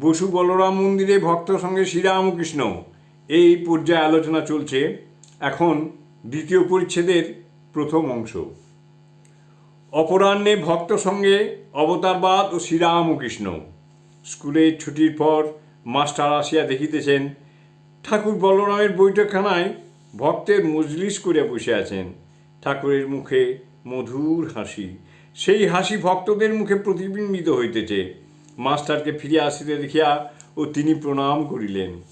বসু বলরাম মন্দিরে ভক্ত সঙ্গে শ্রীরামকৃষ্ণ। এই পর্যায়ে আলোচনা চলছে এখন দ্বিতীয় পরিচ্ছেদের প্রথম অংশ। অপরাহ্নে ভক্ত সঙ্গে অবতারবাদ ও শ্রীরামকৃষ্ণ। স্কুলের ছুটির পর মাস্টার আসিয়া দেখিতেছেন, ঠাকুর বলরামের বৈঠকখানায় ভক্তের মজলিস করে বসে আছেন। ঠাকুরের মুখে মধুর হাসি। সেই হাসি ভক্তদের মুখে প্রতিবিম্বিত হইতেছে। মাস্টারকে ফিরে আসিতে দেখিয়া ও তিনি প্রণাম করিলেন।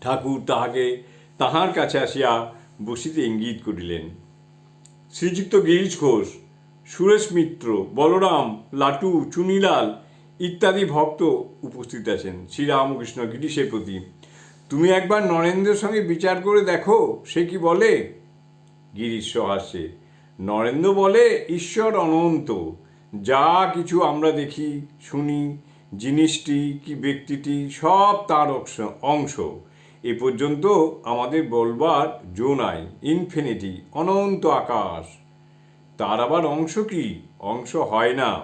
ঠাকুর তাহাকে তাহার কাছে আসিয়া বসিতে ইঙ্গিত করিলেন। শ্রীযুক্ত গিরিশ ঘোষ, সুরেশ মিত্র, বলরাম, লাটু, চুনিলাল ইত্যাদি ভক্ত উপস্থিত আছেন। শ্রীরামকৃষ্ণ গিরিশের প্রতি, তুমি একবার নরেন্দ্রের সঙ্গে বিচার করে দেখো, সে কি বলে? গিরিশ হাসে নরেন্দ্র বলে ঈশ্বর অনন্ত। যা কিছু আমরা দেখি, শুনি, জিনিসটি, কি ব্যক্তিটি, সব তার অংশ- এ পর্যন্ত আমাদের বলবার জো নাই, ইনফিনিটি, অনন্ত আকাশ। তার আবার অংশ কি? অংশ হয় না।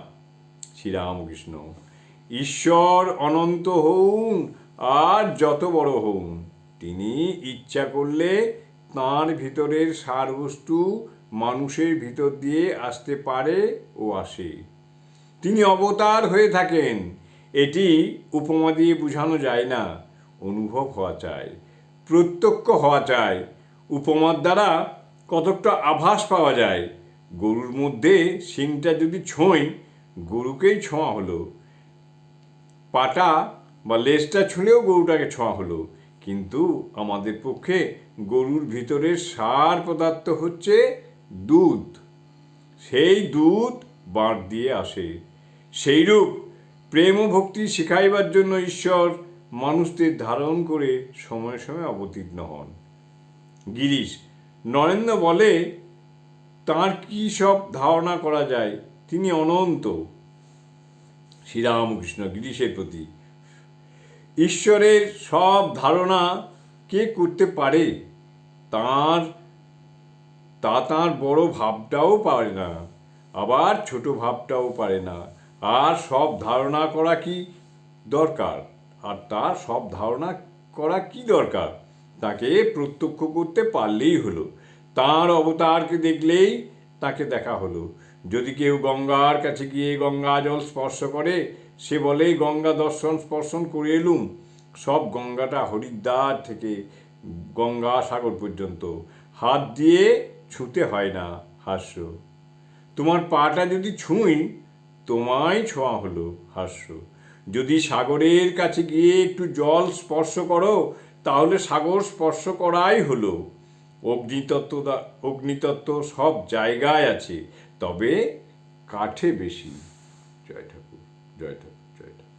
শ্রীরামকৃষ্ণ, ঈশ্বর অনন্ত হউন আর যত বড় হউন, তিনি ইচ্ছা করলে তাঁর ভিতরের সারবস্তু মানুষের ভিতর দিয়ে আসতে পারে ও আসে। তিনি অবতার হয়ে থাকেন। এটি উপমা দিয়ে বোঝানো যায় না, অনুভব হওয়া চায়, প্রত্যক্ষ হওয়া চায়। উপমার দ্বারা কতকটা আভাস পাওয়া যায়। গরুর মধ্যে শিংটা যদি ছোঁয়, গরুকেই ছোঁয়া হলো। পাটা বা লেজটা ছুঁলেও গরুটাকে ছোঁয়া হলো। কিন্তু আমাদের পক্ষে গরুর ভিতরের সার পদার্থ হচ্ছে দুধ। সেই দুধ বাঁট দিয়ে আসে। সেইরূপ প্রেম ও ভক্তি শিখাইবার জন্য ঈশ্বর মানুষদের ধারণ করে সময়ে সময়ে অবতীর্ণ হন। গিরিশ নরেন্দ্র বলে, তার কি সব ধারণা করা যায়? তিনি অনন্ত। শ্রীরামকৃষ্ণ গিরিশের প্রতি, ঈশ্বরের সব ধারণা কে করতে পারে? তার তা তাঁর বড় ভাবটাও পারে না, আবার ছোট ভাবটাও পারে না। আর সব ধারণা করা কি দরকার? আর তার সব ধারণা করা কি দরকার? তাকে প্রত্যক্ষ করতে পারলেই হলো। তার অবতারকে দেখলেই তাকে দেখা হলো। যদি কেউ গঙ্গার কাছে গিয়ে গঙ্গা জল স্পর্শ করে, সে বলে, গঙ্গা দর্শন স্পর্শন করে এলুম। সব গঙ্গাটা হরিদ্বার থেকে গঙ্গা সাগর পর্যন্ত। হাত দিয়ে ছুঁতে হয় না, হাস্য। তোমার পাটা যদি ছুঁই, তোমায় ছোঁয়া হলো হাস্য। যদি সাগরের কাছে গিয়ে একটু জল স্পর্শ করো, তাহলে সাগর স্পর্শ করাই হলো। অগ্নিতত্ত্ব অগ্নিতত্ত্ব সব জায়গায় আছে, তবে কাঠে বেশি। জয় ঠাকুর জয় ঠাকুর জয় ঠাকুর।